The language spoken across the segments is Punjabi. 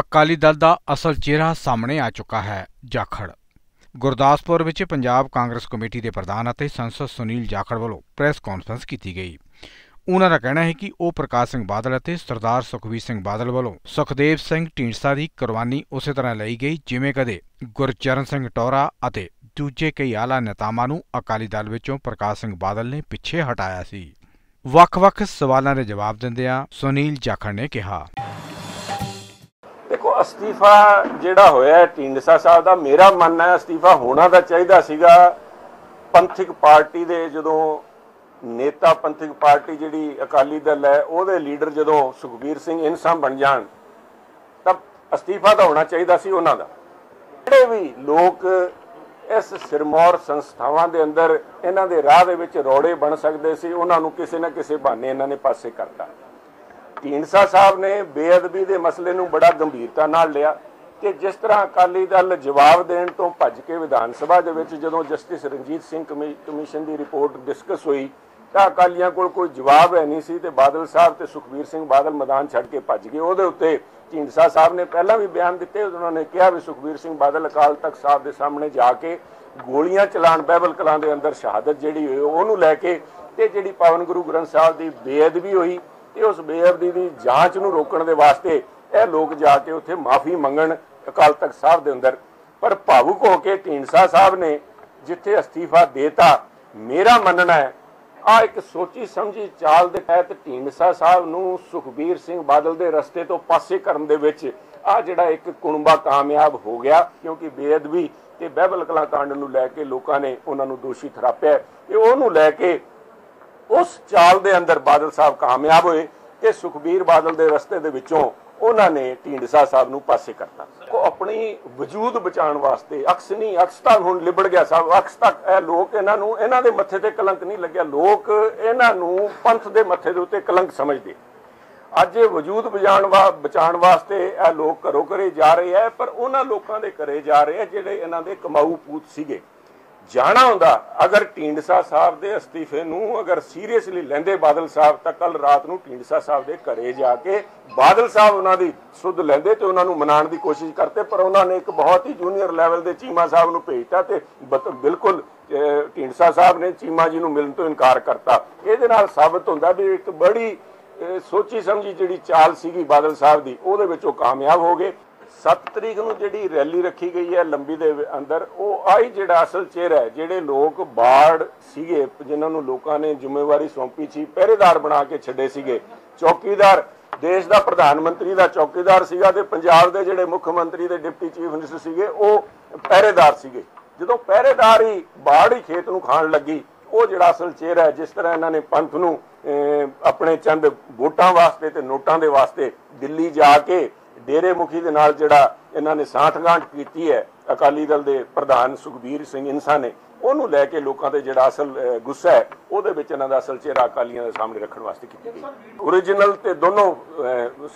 ਅਕਾਲੀ ਦਲ ਦਾ ਅਸਲ ਚਿਹਰਾ ਸਾਹਮਣੇ ਆ ਚੁੱਕਾ ਹੈ, ਜਾਖੜ। ਗੁਰਦਾਸਪੁਰ ਵਿੱਚ ਪੰਜਾਬ ਕਾਂਗਰਸ ਕਮੇਟੀ ਦੇ ਪ੍ਰਧਾਨ ਅਤੇ ਸੰਸਦ ਸੁਨੀਲ ਜਾਖੜ ਵੱਲੋਂ ਪ੍ਰੈਸ ਕਾਨਫਰੰਸ ਕੀਤੀ ਗਈ। ਉਹਨਾਂ ਦਾ ਕਹਿਣਾ ਹੈ ਕਿ ਉਹ ਪ੍ਰਕਾਸ਼ ਸਿੰਘ ਬਾਦਲ ਅਤੇ ਸਰਦਾਰ ਸੁਖਬੀਰ ਸਿੰਘ ਬਾਦਲ ਵੱਲੋਂ ਸੁਖਦੇਵ ਸਿੰਘ ਢੀਂਡਸਾ ਦੀ ਕੁਰਬਾਨੀ ਉਸੇ ਤਰ੍ਹਾਂ ਲਈ ਗਈ ਜਿਵੇਂ ਕਦੇ ਗੁਰਚਰਨ ਸਿੰਘ ਟੌਰਾ ਅਤੇ ਦੂਜੇ ਕਈ ਆਲਾ ਨੇਤਾਵਾਂ ਨੂੰ ਅਕਾਲੀ ਦਲ ਵਿੱਚੋਂ ਪ੍ਰਕਾਸ਼ ਸਿੰਘ ਬਾਦਲ ਨੇ ਪਿੱਛੇ ਹਟਾਇਆ ਸੀ। ਵੱਖ-ਵੱਖ ਸਵਾਲਾਂ ਦੇ ਜਵਾਬ ਦਿੰਦਿਆਂ ਸੁਨੀਲ ਜਾਖੜ ਨੇ ਕਿਹਾ। ਦੇਖੋ, ਅਸਤੀਫਾ ਜਿਹੜਾ ਹੋਇਆ ਹੈ, ਢੀਂਡਸਾ ਸਾਹਿਬ ਦਾ, ਮੇਰਾ ਮੰਨਣਾ ਹੈ ਅਸਤੀਫਾ ਹੋਣਾ ਤਾਂ ਚਾਹੀਦਾ ਸੀਗਾ। ਪੰਥਕ ਪਾਰਟੀ ਦੇ ਜਦੋਂ ਨੇਤਾ ਪੰਥਕ ਪਾਰਟੀ ਜਿਹੜੀ ਅਕਾਲੀ ਦਲ ਹੈ, ਉਹਦੇ ਲੀਡਰ ਜਦੋਂ ਸੁਖਬੀਰ ਸਿੰਘ ਇਨਸਾਨ ਬਣ ਜਾਣ, ਤਾਂ ਅਸਤੀਫਾ ਤਾਂ ਹੋਣਾ ਚਾਹੀਦਾ ਸੀ ਉਹਨਾਂ ਦਾ। ਜਿਹੜੇ ਵੀ ਲੋਕ ਇਸ ਸਿਰਮੌਰ ਸੰਸਥਾਵਾਂ ਦੇ ਅੰਦਰ, ਇਹਨਾਂ ਦੇ ਰਾਹ ਦੇ ਵਿੱਚ ਰੋੜੇ ਬਣ ਸਕਦੇ ਸੀ, ਉਹਨਾਂ ਨੂੰ ਕਿਸੇ ਨਾ ਕਿਸੇ ਬਹਾਨੇ ਇਹਨਾਂ ਨੇ ਪਾਸੇ ਕਰਤਾ। ਢੀਂਡਸਾ ਸਾਹਿਬ ਨੇ ਬੇਅਦਬੀ ਦੇ ਮਸਲੇ ਨੂੰ ਬੜਾ ਗੰਭੀਰਤਾ ਨਾਲ ਲਿਆ ਕਿ ਜਿਸ ਤਰ੍ਹਾਂ ਅਕਾਲੀ ਦਲ ਜਵਾਬ ਦੇਣ ਤੋਂ ਭੱਜ ਕੇ ਵਿਧਾਨ ਸਭਾ ਦੇ ਵਿੱਚ ਜਦੋਂ ਜਸਟਿਸ ਰਣਜੀਤ ਸਿੰਘ ਕਮਿਸ਼ਨ ਦੀ ਰਿਪੋਰਟ ਡਿਸਕਸ ਹੋਈ, ਤਾਂ ਅਕਾਲੀਆਂ ਕੋਲ ਕੋਈ ਜਵਾਬ ਹੈ ਨਹੀਂ ਸੀ ਤੇ ਬਾਦਲ ਸਾਹਿਬ ਤੇ ਸੁਖਬੀਰ ਸਿੰਘ ਬਾਦਲ ਮੈਦਾਨ ਛੱਡ ਕੇ ਭੱਜ ਗਏ। ਉਹਦੇ ਉੱਤੇ ਢੀਂਡਸਾ ਸਾਹਿਬ ਨੇ ਪਹਿਲਾਂ ਵੀ ਬਿਆਨ ਦਿੱਤੇ, ਉਹਨਾਂ ਨੇ ਕਿਹਾ ਵੀ ਸੁਖਬੀਰ ਸਿੰਘ ਬਾਦਲ ਅਕਾਲ ਤਖਤ ਸਾਹਿਬ ਦੇ ਸਾਹਮਣੇ ਜਾ ਕੇ ਗੋਲੀਆਂ ਚਲਾਣ ਬਹਿਬਲ ਕਲਾਂ ਦੇ ਅੰਦਰ ਸ਼ਹਾਦਤ ਜਿਹੜੀ ਹੋਈ, ਉਹਨੂੰ ਲੈ ਕੇ ਤੇ ਜਿਹੜੀ ਪਾਵਨ ਗੁਰੂ ਗ੍ਰੰਥ ਸਾਹਿਬ ਦੀ ਬੇਅਦਬੀ ਹੋਈ ਤੇ ਉਸ ਬੇਅਦਬੀ ਦੀ ਜਾਂਚ ਨੂੰ ਰੋਕਣ ਦੇ ਵਾਸਤੇ ਇਹ ਲੋਕ ਜਾ ਕੇ ਉੱਥੇ ਮਾਫੀ ਮੰਗਣ ਅਕਾਲ ਤਖਤ ਸਾਹਿਬ ਦੇ ਅੰਦਰ। ਪਰ ਭਾਵੁਕ ਹੋ ਕੇ ਢੀਂਡਸਾ ਸਾਹਿਬ ਨੇ ਜਿੱਥੇ ਅਸਤੀਫਾ ਦੇਤਾ, ਮੇਰਾ ਮੰਨਣਾ ਹੈ ਆ ਇੱਕ ਸੋਚੀ ਸਮਝੀ ਚਾਲ ਦੇ ਤਹਿਤ ਢੀਂਡਸਾ ਸਾਹਿਬ ਨੂੰ ਸੁਖਬੀਰ ਸਿੰਘ ਬਾਦਲ ਦੇ ਰਸਤੇ ਤੋਂ ਪਾਸੇ ਕਰਨ ਦੇ ਵਿੱਚ ਆ ਜਿਹੜਾ ਇੱਕ ਕੁਣਬਾ ਕਾਮਯਾਬ ਹੋ ਗਿਆ, ਕਿਉਂਕਿ ਬੇਅਦਬੀ ਤੇ ਬਹਿਬਲ ਕਲਾਕਾਂਡ ਨੂੰ ਲੈ ਕੇ ਲੋਕਾਂ ਨੇ ਉਹਨਾਂ ਨੂੰ ਦੋਸ਼ੀ ਠਹਿਰਾਪਿਆ ਤੇ ਉਹਨੂੰ ਲੈ ਕੇ ਉਸ ਚਾਲ ਦੇ ਅੰਦਰ ਬਾਦਲ ਸਾਹਿਬ ਕਾਮਯਾਬ ਹੋਏ ਕਿ ਸੁਖਬੀਰ ਬਾਦਲ ਦੇ ਰਸਤੇ ਦੇ ਵਿੱਚੋਂ ਉਹਨਾਂ ਨੇ ਢੀਂਡਸਾ ਸਾਹਿਬ ਨੂੰ ਪਾਸੇ ਕਰਤਾ। ਉਹ ਆਪਣੀ ਵਜੂਦ ਬਚਾਉਣ ਵਾਸਤੇ ਅਕਸ ਨਹੀਂ ਅਕਸ ਤਾਂ ਹੁਣ ਲਿਬੜ ਗਿਆ ਸਾਹਿਬ ਅਕਸ ਤੱਕ ਇਹ ਲੋਕ ਇਹਨਾਂ ਨੂੰ, ਇਹਨਾਂ ਦੇ ਮੱਥੇ ਤੇ ਕਲੰਕ ਨਹੀਂ ਲੱਗਿਆ, ਲੋਕ ਇਹਨਾਂ ਨੂੰ ਪੰਥ ਦੇ ਮੱਥੇ ਦੇ ਉੱਤੇ ਕਲੰਕ ਸਮਝਦੇ। ਅੱਜ ਇਹ ਵਜੂਦ ਬਚਾਉਣ ਵਾ, ਬਚਾਉਣ ਵਾਸਤੇ ਇਹ ਲੋਕ ਘਰੋਂ ਘਰੇ ਜਾ ਰਹੇ ਆ, ਪਰ ਉਹਨਾਂ ਲੋਕਾਂ ਦੇ ਘਰੇ ਜਾ ਰਹੇ ਆ ਜਿਹੜੇ ਇਹਨਾਂ ਦੇ ਕਮਾਊ ਪੂਤ ਸੀਗੇ। ਜਾਣਾ ਹੁੰਦਾ, ਅਗਰ ਢੀਂਡਸਾ ਸਾਹਿਬ ਦੇ ਅਸਤੀਫੇ ਨੂੰ ਅਗਰ ਸੀਰੀਅਸਲੀ ਲੈਂਦੇ ਬਾਦਲ ਸਾਹਿਬ, ਤਾਂ ਕੱਲ ਰਾਤ ਨੂੰ ਢੀਂਡਸਾ ਸਾਹਿਬ ਦੇ ਘਰੇ ਜਾ ਕੇ ਬਾਦਲ ਸਾਹਿਬ ਉਹਨਾਂ ਦੀ ਸੁੱਧ ਲੈਂਦੇ ਤੇ ਉਹਨਾਂ ਨੂੰ ਮਨਾਉਣ ਦੀ ਕੋਸ਼ਿਸ਼ ਕਰਤੇ, ਪਰ ਉਹਨਾਂ ਨੇ ਇੱਕ ਬਹੁਤ ਹੀ ਜੂਨੀਅਰ ਲੈਵਲ ਦੇ ਚੀਮਾ ਸਾਹਿਬ ਨੂੰ ਭੇਜਤਾ ਤੇ ਬਿਲਕੁਲ ਢੀਂਡਸਾ ਸਾਹਿਬ ਨੇ ਚੀਮਾ ਜੀ ਨੂੰ ਮਿਲਣ ਤੋਂ ਇਨਕਾਰ ਕਰਤਾ। ਇਹਦੇ ਨਾਲ ਸਾਬਤ ਹੁੰਦਾ ਵੀ ਇੱਕ ਬੜੀ ਸੋਚੀ ਸਮਝੀ ਜਿਹੜੀ ਚਾਲ ਸੀਗੀ ਬਾਦਲ ਸਾਹਿਬ ਦੀ, ਉਹਦੇ ਵਿੱਚ ਉਹ ਕਾਮਯਾਬ ਹੋ ਗਏ। 7 ਤਰੀਕ ਨੂੰ ਜਿਹੜੀ ਰੈਲੀ ਰੱਖੀ ਗਈ ਹੈ ਲੰਬੀ ਦੇ ਅੰਦਰ, ਉਹ ਆਈ ਜਿਹੜਾ ਅਸਲ ਚਿਹਰਾ ਹੈ, ਜਿਹੜੇ ਲੋਕ ਬਾੜ ਸੀਗੇ, ਜਿਨ੍ਹਾਂ ਨੂੰ ਲੋਕਾਂ ਨੇ ਜ਼ਿੰਮੇਵਾਰੀ ਸੌਂਪੀ ਸੀ, ਪਹਿਰੇਦਾਰ ਬਣਾ ਕੇ ਛੱਡੇ ਸੀਗੇ। ਚੌਕੀਦਾਰ, ਦੇਸ਼ ਦਾ ਪ੍ਰਧਾਨ ਮੰਤਰੀ ਦਾ ਚੌਕੀਦਾਰ ਸੀਗਾ ਤੇ ਪੰਜਾਬ ਦੇ ਜਿਹੜੇ ਮੁੱਖ ਮੰਤਰੀ ਦੇ ਡਿਪਟੀ ਚੀਫ ਮਿਨਿਸਟਰ ਸੀਗੇ, ਉਹ ਪਹਿਰੇਦਾਰ ਸੀਗੇ। ਜਦੋਂ ਪਹਿਰੇਦਾਰ ਹੀ ਬਾੜ ਹੀ ਖੇਤ ਨੂੰ ਖਾਣ ਲੱਗੀ, ਉਹ ਜਿਹੜਾ ਅਸਲ ਚਿਹਰਾ ਹੈ, ਜਿਸ ਤਰ੍ਹਾਂ ਇਹਨਾਂ ਨੇ ਪੰਥ ਨੂੰ ਆਪਣੇ ਚੰਦ ਵੋਟਾਂ ਵਾਸਤੇ ਤੇ ਨੋਟਾਂ ਦੇ ਵਾਸਤੇ ਦਿੱਲੀ ਜਾ ਕੇ ਡੇਰੇ ਮੁਖੀ ਦੇ ਨਾਲ ਜਿਹੜਾ ਇਹਨਾਂ ਨੇ ਸਾਠਗਾਂਠ ਕੀਤੀ ਹੈ, ਅਕਾਲੀ ਦਲ ਦੇ ਪ੍ਰਧਾਨ ਸੁਖਬੀਰ ਸਿੰਘ ਇਨਸਾ ਨੇ, ਉਹਨੂੰ ਲੈ ਕੇ ਲੋਕਾਂ ਤੇ ਜਿਹੜਾ ਅਸਲ ਗੁੱਸਾ ਹੈ, ਉਹਦੇ ਵਿੱਚ ਇਹਨਾਂ ਦਾ ਅਸਲ ਚਿਹਰਾ ਅਕਾਲੀਆਂ ਦੇ ਸਾਹਮਣੇ ਰੱਖਣ ਵਾਸਤੇ ਕੀਤੀ ਗਈ। ਓਰੀਜਨਲ ਤੇ ਦੋਨੋਂ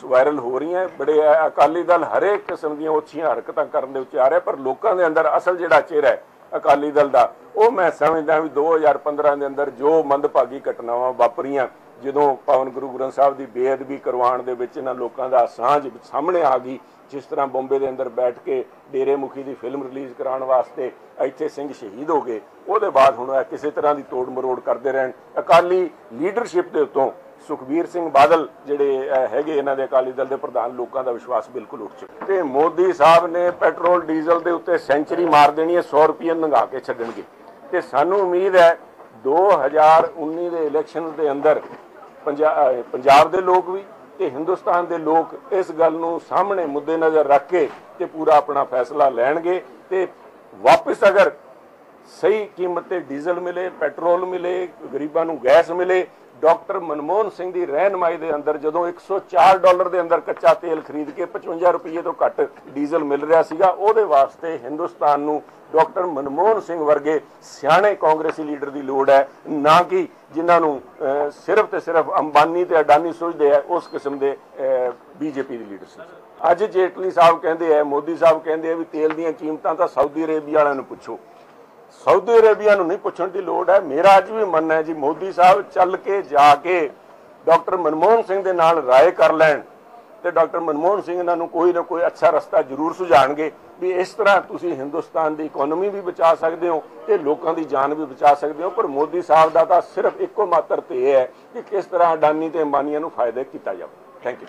ਵਾਇਰਲ ਹੋ ਰਹੀਆਂ ਬੜੇ ਅਕਾਲੀ ਦਲ ਹਰੇਕ ਕਿਸਮ ਦੀਆਂ ਉੱਚੀਆਂ ਹਰਕਤਾਂ ਕਰਨ ਦੇ ਉੱਤੇ ਆ ਰਿਹਾ ਪਰ ਲੋਕਾਂ ਦੇ ਅੰਦਰ ਅਸਲ ਜਿਹੜਾ ਚਿਹਰਾ ਹੈ, ਅਕਾਲੀ ਦਲ ਦਾ, ਉਹ ਮੈਂ ਸਮਝਦਾ ਵੀ 2015 ਦੇ ਅੰਦਰ ਜੋ ਮੰਦਭਾਗੀ ਘਟਨਾਵਾਂ ਵਾਪਰੀਆਂ ਜਦੋਂ ਪਾਵਨ ਗੁਰੂ ਗ੍ਰੰਥ ਸਾਹਿਬ ਦੀ ਬੇਅਦਬੀ ਕਰਵਾਉਣ ਦੇ ਵਿੱਚ ਇਹਨਾਂ ਲੋਕਾਂ ਦਾ ਸਾਂਝ ਸਾਹਮਣੇ ਆ ਗਈ, ਜਿਸ ਤਰ੍ਹਾਂ ਬੰਬੇ ਦੇ ਅੰਦਰ ਬੈਠ ਕੇ ਡੇਰੇ ਮੁਖੀ ਦੀ ਫਿਲਮ ਰਿਲੀਜ਼ ਕਰਾਉਣ ਵਾਸਤੇ ਇੱਥੇ ਸਿੰਘ ਸ਼ਹੀਦ ਹੋ ਗਏ। ਉਹਦੇ ਬਾਅਦ ਹੁਣ ਕਿਸੇ ਤਰ੍ਹਾਂ ਦੀ ਤੋੜ ਮਰੋੜ ਕਰਦੇ ਰਹਿਣ। ਅਕਾਲੀ ਲੀਡਰਸ਼ਿਪ ਦੇ ਉੱਤੋਂ ਸੁਖਬੀਰ ਸਿੰਘ ਬਾਦਲ ਜਿਹੜੇ ਹੈਗੇ ਇਹਨਾਂ ਦੇ ਅਕਾਲੀ ਦਲ ਦੇ ਪ੍ਰਧਾਨ, ਲੋਕਾਂ ਦਾ ਵਿਸ਼ਵਾਸ ਬਿਲਕੁਲ ਉੱਠ ਚੁੱਕਾ। ਤੇ ਮੋਦੀ ਸਾਹਿਬ ਨੇ ਪੈਟਰੋਲ, ਡੀਜ਼ਲ ਦੇ ਉੱਤੇ ਸੈਂਚਰੀ ਮਾਰ ਦੇਣੀ ਹੈ 100 ਰੁਪਏ ਲੰਘਾ ਕੇ ਛੱਡਣਗੇ। ਤੇ ਸਾਨੂੰ ਉਮੀਦ ਹੈ 2019 ਦੇ ਇਲੈਕਸ਼ਨ ਦੇ ਅੰਦਰ ਪੰਜਾਬ ਦੇ ਲੋਕ ਵੀ ਤੇ ਹਿੰਦੁਸਤਾਨ ਦੇ ਲੋਕ ਇਸ ਗੱਲ ਨੂੰ ਸਾਹਮਣੇ ਮੁੱਦੇ ਨਜ਼ਰ ਰੱਖ ਕੇ ਤੇ ਪੂਰਾ ਆਪਣਾ ਫੈਸਲਾ ਲੈਣਗੇ ਤੇ ਵਾਪਸ ਅਗਰ ਸਹੀ ਕੀਮਤ ਤੇ ਡੀਜ਼ਲ ਮਿਲੇ, ਪੈਟਰੋਲ ਮਿਲੇ, ਗਰੀਬਾਂ ਨੂੰ ਗੈਸ ਮਿਲੇ ਡਾਕਟਰ ਮਨਮੋਹਨ ਸਿੰਘ ਦੀ ਰਹਿਨਮਾਈ ਦੇ ਅੰਦਰ ਜਦੋਂ 104 ਡਾਲਰ ਦੇ ਅੰਦਰ ਕੱਚਾ ਤੇਲ ਖਰੀਦ ਕੇ 55 ਰੁਪਏ ਤੋਂ ਘੱਟ ਡੀਜ਼ਲ ਮਿਲ ਰਿਹਾ ਸੀਗਾ, ਉਹਦੇ ਵਾਸਤੇ ਹਿੰਦੁਸਤਾਨ ਨੂੰ ਡਾਕਟਰ ਮਨਮੋਹਨ ਸਿੰਘ ਵਰਗੇ ਸਿਆਣੇ ਕਾਂਗਰਸੀ ਲੀਡਰ ਦੀ ਲੋੜ ਹੈ। ਨਾ ਕਿ ਜਿਨ੍ਹਾਂ ਨੂੰ ਸਿਰਫ ਤੇ ਸਿਰਫ ਅੰਬਾਨੀ ਤੇ ਅਡਾਨੀ ਸੋਚਦੇ ਆ, ਉਸ ਕਿਸਮ ਦੇ ਬੀਜੇਪੀ ਦੀ ਲੀਡਰਸ਼ਿਪ ਅੱਜ ਜੇਟਲੀ ਸਾਹਿਬ ਕਹਿੰਦੇ ਆ, ਮੋਦੀ ਸਾਹਿਬ ਕਹਿੰਦੇ ਆ ਵੀ ਤੇਲ ਦੀਆਂ ਕੀਮਤਾਂ ਤਾਂ ਸਾਊਦੀ ਅਰੇਬੀਆ ਵਾਲਿਆਂ ਨੂੰ ਪੁੱਛੋ। ਸਾਊਦੀ ਅਰੇਬੀਆ ਨੂੰ ਨਹੀਂ ਪੁੱਛਣ ਦੀ ਲੋੜ ਹੈ। ਮੇਰਾ ਅੱਜ ਵੀ ਮੰਨਣਾ ਹੈ ਜੀ, ਮੋਦੀ ਸਾਹਿਬ ਚੱਲ ਕੇ ਜਾ ਕੇ ਡਾਕਟਰ ਮਨਮੋਹਨ ਸਿੰਘ ਦੇ ਨਾਲ ਰਾਏ ਕਰ ਲੈਣ ਤੇ ਡਾਕਟਰ ਮਨਮੋਹਨ ਸਿੰਘ ਇਹਨਾਂ ਨੂੰ ਕੋਈ ਨਾ ਕੋਈ ਅੱਛਾ ਰਸਤਾ ਜ਼ਰੂਰ ਸੁਝਾਣਗੇ ਵੀ ਇਸ ਤਰ੍ਹਾਂ ਤੁਸੀਂ ਹਿੰਦੁਸਤਾਨ ਦੀ ਇਕਨੋਮੀ ਵੀ ਬਚਾ ਸਕਦੇ ਹੋ ਤੇ ਲੋਕਾਂ ਦੀ ਜਾਨ ਵੀ ਬਚਾ ਸਕਦੇ ਹੋ। ਪਰ ਮੋਦੀ ਸਾਹਿਬ ਦਾ ਤਾਂ ਸਿਰਫ ਇੱਕੋ ਮਾਤਰ ਤੇ ਹੈ ਕਿ ਕਿਸ ਤਰ੍ਹਾਂ ਅਡਾਨੀ ਤੇ ਅੰਬਾਨੀਆਂ ਨੂੰ ਫਾਇਦਾ ਕੀਤਾ ਜਾਵੇ। Thank you